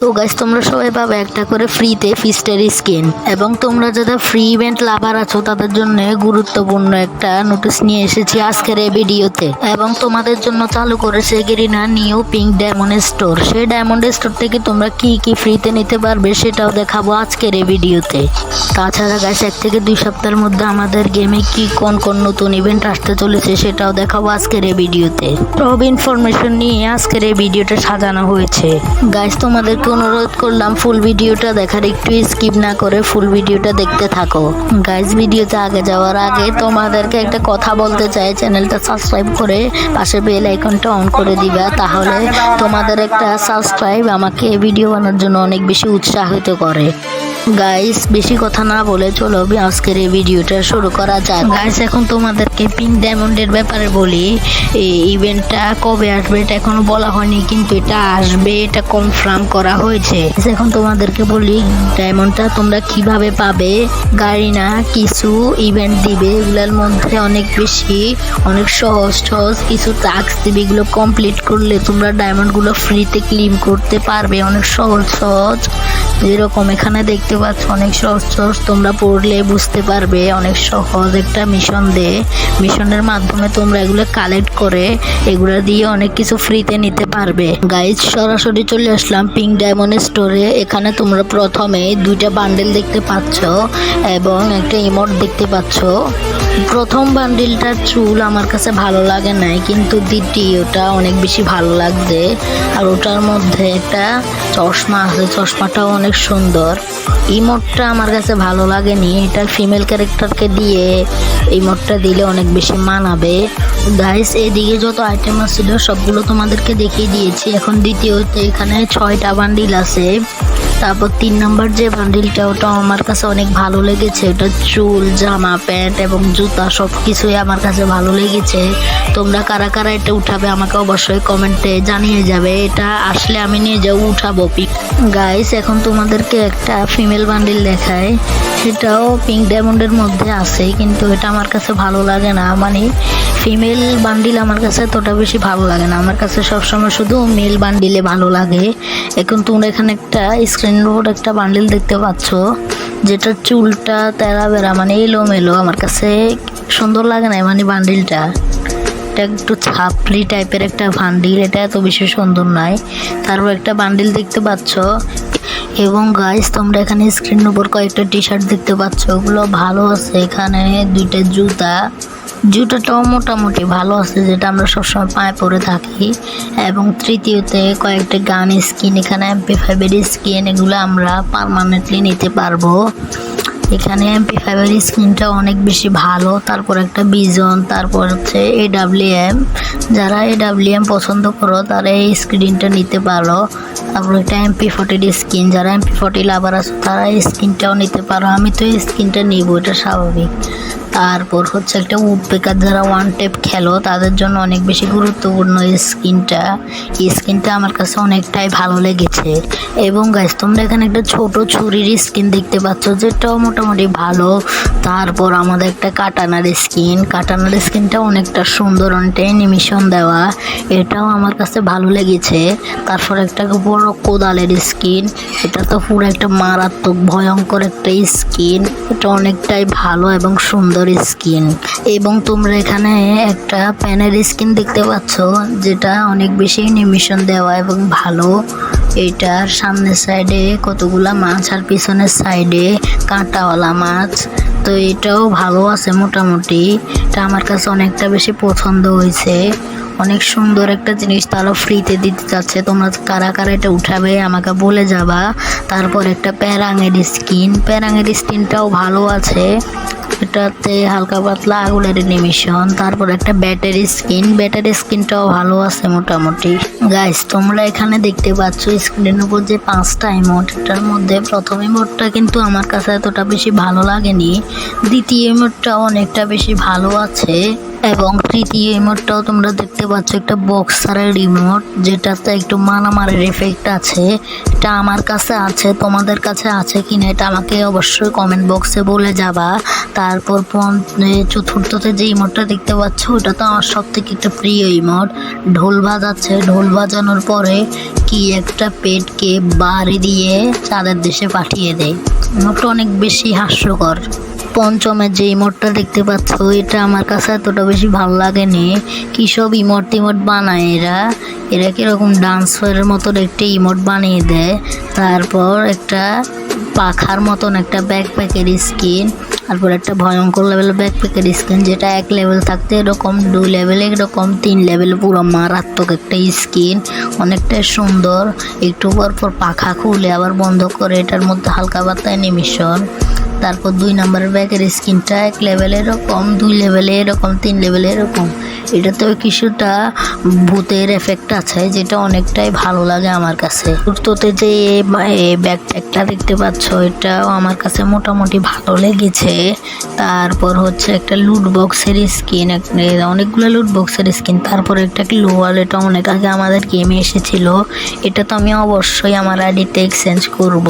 তো গাইস তোমরা সবাই পাবে একটা করে ফ্রিতে ফিস্টের স্কিন এবং তোমরা যারা ফ্রি ইভেন্ট লাভার আছো, তাদের জন্য গুরুত্বপূর্ণ একটা নোটিশ নিয়ে এসেছি আজকের এই ভিডিওতে এবং তোমাদের জন্য চালু করেছে Garena new pink diamond store সেই ডায়মন্ড স্টোর থেকে তোমরা কি কি ফ্রিতে নিতে পারবে, সেটাও দেখাবো আজকের এই ভিডিওতে তাছাড়া গাইস এক থেকে দুই সপ্তাহের মধ্যে আমাদের গেমে কি, কোন কোন নতুন ইভেন্ট আসতে চলেছে, সেটাও দেখাবো আজকের এই ভিডিওতে সব ইনফরমেশন নিয়ে আজকের এই ভিডিওটা সাজানো হয়েছে। গাইস তোমাদেরকে অনুরোধ করলাম ফুল ভিডিওটা দেখার একটু স্কিপ না করে ফুল ভিডিওটা দেখতে থাকো। গাইজ ভিডিওতে আগে যাওয়ার আগে তোমাদেরকে একটা কথা বলতে চাই চ্যানেলটা সাবস্ক্রাইব করে পাশে বেল আইকনটা অন করে দিবা, তাহলে তোমাদের একটা সাবস্ক্রাইব আমাকে ভিডিও বানানোর জন্য অনেক বেশি উৎসাহিত করে। গাইস বেশি কথা না বলে চলো আজকের এই ভিডিওটা শুরু করা যাক। গাইস এখন তোমাদেরকে পিঙ্ক ডায়মন্ডের ব্যাপারে বলি। এই ইভেন্টটা কবে আসবে এটা এখনও বলা হয়নি, কিন্তু এটা আসবে, এটা কনফার্ম করা হয়েছে। এখন তোমাদেরকে বলি ডায়মন্ডটা তোমরা কীভাবে পাবে? গাড়ি না কিছু ইভেন্ট দিবে, এগুলোর মধ্যে অনেক বেশি, অনেক সহজ সহজ কিছু টাস্ক দিবে, এগুলো কমপ্লিট করলে তোমরা ডায়মন্ডগুলো ফ্রিতে ক্লেম করতে পারবে, অনেক সহজ সহজ। যেরকম এখানে দেখতে পাচ্ছ, অনেক সহজ সহজ তোমরা পড়লে বুঝতে পারবে, অনেক সহজ একটা মিশন দে। মিশনের মাধ্যমে তোমরা এগুলো কালেক্ট করে, এগুলো দিয়ে অনেক কিছু ফ্রিতে নিতে পারবে। গাইজ সরাসরি চলে আসলাম পিঙ্ক ডায়মন্ড স্টোরে এখানে তোমরা প্রথমে দুইটা বান্ডেল দেখতে পাচ্ছ এবং একটা ইমোট দেখতে পাচ্ছ। প্রথম বান্ডিলটার চুল আমার কাছে ভালো লাগে নাই, কিন্তু দ্বিতীয়টা অনেক বেশি ভালো লাগছে। আর ওটার মধ্যে একটা চশমা আছে, চশমাটাও অনেক সুন্দর। ইমোটটা আমার কাছে ভালো লাগেনি, এটা ফিমেল ক্যারেক্টারকে দিয়ে ইমোটটা দিলে অনেক বেশি মানাবে। গাইস এদিকে যত আইটেম ছিল সবগুলো তোমাদেরকে দেখিয়ে দিয়েছি। এখন দ্বিতীয়ত এখানে ছয়টা বান্ডিল আছে। তারপর তিন নম্বর যে বান্ডিলটা ওটা আমার কাছে অনেক ভালো লেগেছে। ওটা চুল, জামা, প্যান্ট এবং জুতা সব কিছুই আমার কাছে ভালো লেগেছে। তোমরা কারা কারা এটা উঠাবে আমাকে অবশ্যই কমেন্টে জানিয়ে যাবে। এটা আসলে আমি নিয়ে যাও উঠাবো। পিক গাইস এখন তোমাদেরকে একটা ফিমেল বান্ডিল দেখায় সেটাও পিঙ্ক ডায়মন্ডের মধ্যে আছে, কিন্তু এটা আমার কাছে ভালো লাগে না। মানে ফিমেল বান্ডিল আমার কাছে এতটা বেশি ভালো লাগে না। আমার কাছে সবসময় শুধু মেল বান্ডিলে ভালো লাগে। এখন তোমরা এখানে একটা স্ক্রিনের উপর একটা বান্ডিল দেখতে পাচ্ছ যেটা চুলটা তেরা বেড়া মানে এলোমেলো। আমার কাছে সুন্দর লাগে না মানে বান্ডিলটা এটা একটু ছাপড়ি টাইপের একটা বান্ডিল এটা এত বেশি সুন্দর নয় তারপর একটা বান্ডিল দেখতে পাচ্ছ। এবং গাইস তোমরা এখানে স্ক্রিনের উপর কয়েকটা টি শার্ট দেখতে পাচ্ছ। ওগুলো ভালো আছে এখানে, দুইটা জুতা। জুতাটাও মোটামুটি ভালো আছে, যেটা আমরা সবসময় পায়ে পরে থাকি। এবং তৃতীয়তে কয়েকটা গান, স্কিন, এখানে এমপি ফাইভের স্কিন, এগুলো আমরা পারমানেন্টলি নিতে পারব। এখানে এমপি ফাইভের স্ক্রিনটা অনেক বেশি ভালো, তারপর একটা বিজন তারপর হচ্ছে এ এম যারা এ এম পছন্দ করো, তারা এই স্ক্রিনটা নিতে পারো। তারপর একটা এমপি ফোর্টির স্কিন, যারা এমপি ফোর্টি লাভার আছে, তারা এই স্কিনটাও নিতে পারো। আমি তো এই স্কিনটা নিব, এটা স্বাভাবিক। তারপর হচ্ছে একটা উড পেকার যারা ওয়ান টেপ খেলো, তাদের জন্য অনেক বেশি গুরুত্বপূর্ণ স্কিনটা। এই স্কিনটা আমার কাছে অনেকটাই ভালো লেগেছে। এবং গাছ তোমরা এখানে একটা ছোট ছুরির স্কিন দেখতে পাচ্ছ, যেটাও মোটামুটি ভালো। তারপর আমাদের একটা কাটানার স্কিন কাটানার স্কিনটা অনেকটা সুন্দর, অনেকটা অ্যানিমেশন দেওয়া। এটাও আমার কাছে ভালো লেগেছে। তারপর একটা বড় কোদালের স্কিন এটা তো পুরো একটা মারাত্মক, ভয়ঙ্কর একটা স্কিন এটা অনেকটাই ভালো এবং সুন্দর স্কিন। এবং তোমরা এখানে একটা প্যানের স্কিন দেখতে পাচ্ছ, যেটা অনেক বেশি নিমিশন দেওয়া এবং ভালো। এটার সামনের সাইডে কতগুলা মাছ আর পিছনের সাইডে কাঁটাওয়ালা মাছ। তো এটাও ভালো আছে মোটামুটি। এটা আমার কাছে অনেকটা বেশি পছন্দ হয়েছে। অনেক সুন্দর একটা জিনিস তারা ফ্রিতে দিতে চাচ্ছে তোমরা কারা কারা এটা উঠাবে আমাকে বলে যাবা। তারপর একটা প্যারাঙের স্কিন প্যারাঙের স্কিনটাও ভালো আছে। এটাতে হালকা পাতলা আগুনের নিমিশন তারপর একটা ব্যাটারি স্কিন ব্যাটারি স্কিনটাও ভালো আছে মোটামুটি। গাইস তোমরা এখানে দেখতে পাচ্ছ স্ক্রিনের উপর যে পাঁচটা ইমোট এটার মধ্যে প্রথম ইমোটটা কিন্তু আমার কাছে এতটা বেশি ভালো লাগেনি। দ্বিতীয় ইমোটটাও অনেকটা বেশি ভালো আছে এবং তৃতীয় ইমোটটাও তোমরা দেখতে পাচ্ছ একটা বক্সারের রিমোট, যেটাতে একটু মারামারির এফেক্ট আছে। এটা আমার কাছে আছে, তোমাদের কাছে আছে কি না এটা আমাকে অবশ্যই কমেন্ট বক্সে বলে যাবা। তারপর চতুর্থতে যে ইমোটটা দেখতে পাচ্ছ, ওটা তো আমার সব থেকে একটা প্রিয় ইমোট ঢোল বাজাচ্ছে, ঢোল বাজানোর পরে কি একটা পেটকে বাড়ি দিয়ে চাঁদের দেশে পাঠিয়ে দেয়। মোটটা অনেক বেশি হাস্যকর। পঞ্চমের যে ইমোটটা দেখতে পাচ্ছ, এটা আমার কাছে এতটা বেশি ভালো লাগেনি। কি সব ইমোট টিমোট বানায় এরা? এরা কীরকম ডান্স এর মতন একটা ইমোট বানিয়ে দেয়। তারপর একটা পাখার মতন একটা ব্যাকপ্যাকের স্কিন তারপর একটা ভয়ঙ্কর লেভেল ব্যাকপ্যাকের স্কিন যেটা এক লেভেল থাকতে এরকম দুই লেভেল এরকম, তিন লেভেল পুরো মারাত্মক একটা স্কিন অনেকটাই সুন্দর। একটু পর পর পাখা খুলে আবার বন্ধ করে, এটার মধ্যে হালকা পাতা অ্যানিমেশন তারপর দুই নম্বরের ব্যাগের স্কিনটা এক লেভেলে এরকম, দুই লেভেলে এরকম, তিন লেভেলে এরকম। এটাতেও কিছুটা ভূতের এফেক্ট আছে, যেটা অনেকটাই ভালো লাগে আমার কাছে। তোতে যে ব্যাগ ব্যাকপ্যাকটা দেখতে পাচ্ছ, এটাও আমার কাছে মোটামুটি ভালো লেগেছে। তারপর হচ্ছে একটা লুট বক্সের স্কিন অনেকগুলো লুট বক্সের স্কিন তারপর একটা গ্লোয়াল এটা অনেক আগে আমাদের গেমে এসেছিল। এটা তো আমি অবশ্যই আমার আইডিতে এক্সচেঞ্জ করব।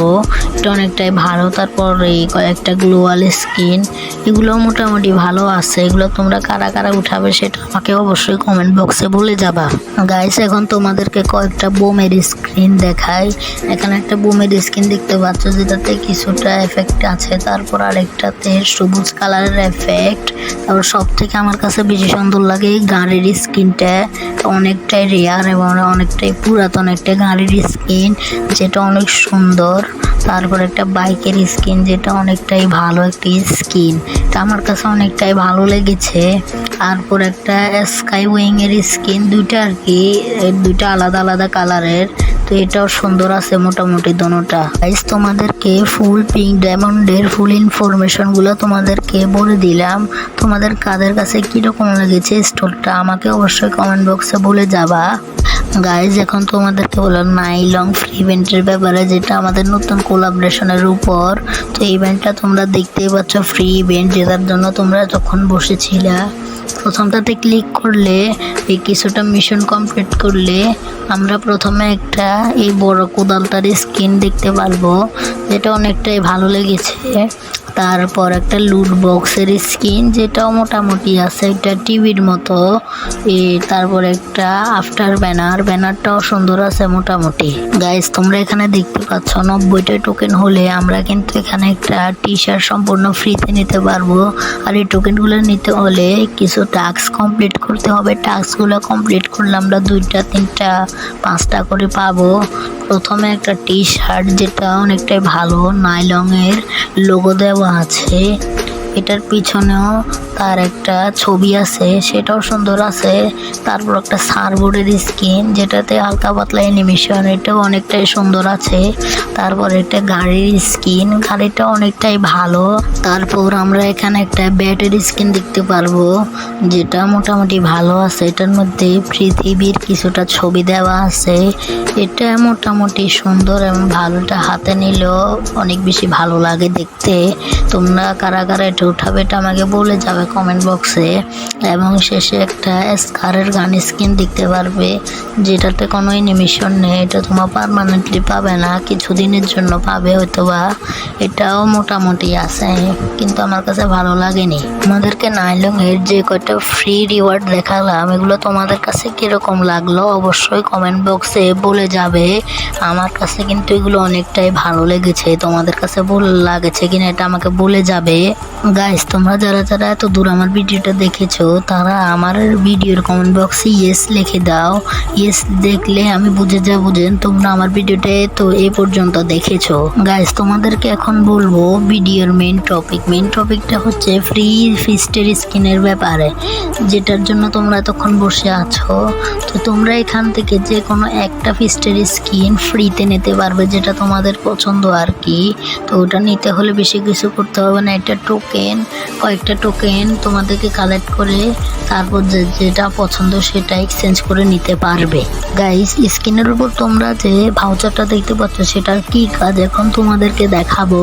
এটা অনেকটাই ভালো, তারপর এই কয়েকটা গ্লোয়াল স্কিন এগুলো মোটামুটি ভালো আছে। এগুলো তোমরা কারা কারা উঠাবে সেটা আমাকে অবশ্যই কমেন্ট বক্সে বলে যাবা। গাইস এখন তোমাদেরকে কয়েকটা বোমের স্ক্রিন দেখাই। এখানে একটা বোমের স্ক্রিন দেখতে পাচ্ছ, যেটাতে কিছুটা এফেক্ট আছে। তারপর আরেকটাতে সবুজ কালারের এফেক্ট তারপর সব থেকে আমার কাছে বেশি সুন্দর লাগে এই গাড়ির স্কিনটা অনেকটাই রেয়ার এবং অনেকটাই পুরাতন একটা গাড়ির স্কিন যেটা অনেক সুন্দর। তারপর একটা বাইকের স্কিন যেটা অনেকটাই ভালো একটি স্কিন তা আমার কাছে অনেকটাই ভালো লেগেছে। তারপর একটা স্কাই উইং এর স্কিন দুইটা আর কি দুইটা আলাদা আলাদা কালারের তো এটাও সুন্দর আছে মোটামুটি দোনোটা। গাইস তোমাদেরকে ফুল পিঙ্ক ডায়মন্ডের ফুল ইনফরমেশনগুলো তোমাদেরকে বলে দিলাম। তোমাদের কাদের কাছে কীরকম লেগেছে স্টোরটা আমাকে অবশ্যই কমেন্ট বক্সে বলে যাবা। গাইজ এখন তোমাদেরকে বললাম নাইলং ফ্রি ইভেন্টের ব্যাপারে যেটা আমাদের নতুন কোলাবরেশনের উপর। তো ইভেন্টটা তোমরা দেখতেই পাচ্ছ ফ্রি ইভেন্ট যেটার জন্য তোমরা যখন বসেছিলা। প্রথমটাতে ক্লিক করলে, এই কিছুটা মিশন কমপ্লিট করলে আমরা প্রথমে একটা এই বড় কোদালটার স্কিন দেখতে পারব, যেটা অনেকটাই ভালো লেগেছে। তারপর একটা লুট বক্সের স্ক্রিন যেটাও মোটামুটি আছে, একটা টিভির মতো। তারপর একটা আফটার ব্যানার ব্যানারটাও সুন্দর আছে মোটামুটি। গাইস তোমরা এখানে দেখতে পাচ্ছ, নব্বইটা টোকেন হলে আমরা কিন্তু এখানে একটা টি শার্ট সম্পূর্ণ ফ্রিতে নিতে পারব। আর এই টোকেনগুলো নিতে হলে কিছু টাস্ক কমপ্লিট করতে হবে। টাস্কগুলো কমপ্লিট করলে আমরা দুইটা, তিনটা, পাঁচটা করে পাবো। প্রথমে একটা টি শার্ট যেটা অনেকটাই ভালো নাইলংয়ের লোগো দেওয়া আছে। এটার পিছনেও তার একটা ছবি আছে, সেটাও সুন্দর আছে। তারপর একটা সারবোর্ডের স্কিন যেটাতে হালকা পাতলা অ্যানিমেশন এটাও অনেকটাই সুন্দর আছে। তারপর একটা গাড়ির স্কিন গাড়িটা অনেকটাই ভালো। তারপর আমরা এখানে একটা ব্যাটের স্কিন দেখতে পারব, যেটা মোটামুটি ভালো আছে। এটার মধ্যে পৃথিবীর কিছুটা ছবি দেওয়া আছে। এটা মোটামুটি সুন্দর এবং ভালোটা হাতে নিলেও অনেক বেশি ভালো লাগে দেখতে। তোমরা কারা কারা এটা উঠাবে, এটা আমাকে বলে যাবে কমেন্ট বক্সে এবং শেষে একটা স্কারের গান স্কিন দেখতে পারবে, যেটাতে কোনো অ্যানিমেশন নেই, এটা তোমার পারমানেন্টলি পাবে না, কিছুদিনের জন্য পাবে হয়তো বা এটাও মোটামুটি আছে, কিন্তু আমার কাছে ভালো লাগেনি। আমাদেরকে নাইলং এর যে কয়টা ফ্রি রিওয়ার্ড দেখালাম, এগুলো তোমাদের কাছে কীরকম লাগল অবশ্যই কমেন্ট বক্সে বলে যাবে। আমার কাছে কিন্তু এগুলো অনেকটাই ভালো লেগেছে, তোমাদের কাছে ভুল লাগেছে কিনা এটা আমাকে বলে যাবে। গাইস তোমরা যারা যারা এত দূর আমার ভিডিওটা দেখেছ, তারা আমার ভিডিওর কমেন্ট বক্সে ইয়েস লিখে দাও। ইয়েস দেখলে আমি বুঝে যে তোমরা আমার ভিডিওটা তো এ পর্যন্ত দেখেছ। গাইস তোমাদেরকে এখন বলব ভিডিওর মেন টপিক মেন টপিকটা হচ্ছে ফ্রি ফিস্টের স্কিনের ব্যাপারে, যেটার জন্য তোমরা এতক্ষণ বসে আছো। তো তোমরা এখান থেকে যে কোনো একটা ফিস্টের স্কিন ফ্রিতে নিতে পারবে, যেটা তোমাদের পছন্দ আর কি। তো ওটা নিতে হলে বেশি কিছু করতে হবে না একটা টোকেন কয়েকটা টোকেন তোমাদেরকে কালেক্ট করে তারপর যে যেটা পছন্দ সেটা এক্সচেঞ্জ করে নিতে পারবে। গাইস স্ক্রিনের উপর তোমরা যে ভাউচারটা দেখতে পাচ্ছ, সেটার কি কাজ এখন তোমাদেরকে দেখাবো।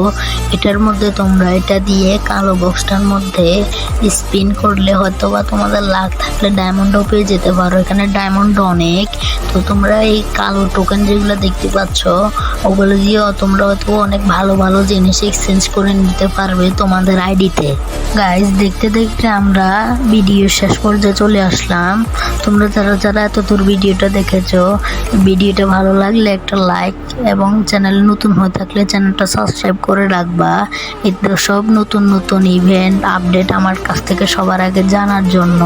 এটার মধ্যে তোমরা এটা দিয়ে কালো বক্সটার মধ্যে স্পিন করলে হয়তো বা তোমাদের লাখ থাকলে ডায়মন্ডও পেয়ে যেতে পারো। এখানে ডায়মন্ড অনেক। তো তোমরা এই কালো টোকেন যেগুলো দেখতে পাচ্ছ, ওগুলো দিয়েও তোমরা হয়তো অনেক ভালো ভালো জিনিস এক্সচেঞ্জ করে নিতে পারবে। তোমাদের আইডিতে গাইস গাইজ দেখতে দেখতে আমরা ভিডিও শেষ পর্যায়ে চলে আসলাম। তোমরা যারা যারা এত দূর ভিডিওটা দেখেছ ভিডিওটা ভালো লাগলে একটা লাইক এবং চ্যানেল নতুন হয়ে থাকলে চ্যানেলটা সাবস্ক্রাইব করে রাখবা। এতে সব নতুন নতুন ইভেন্ট আপডেট আমার কাছ থেকে সবার আগে জানার জন্য।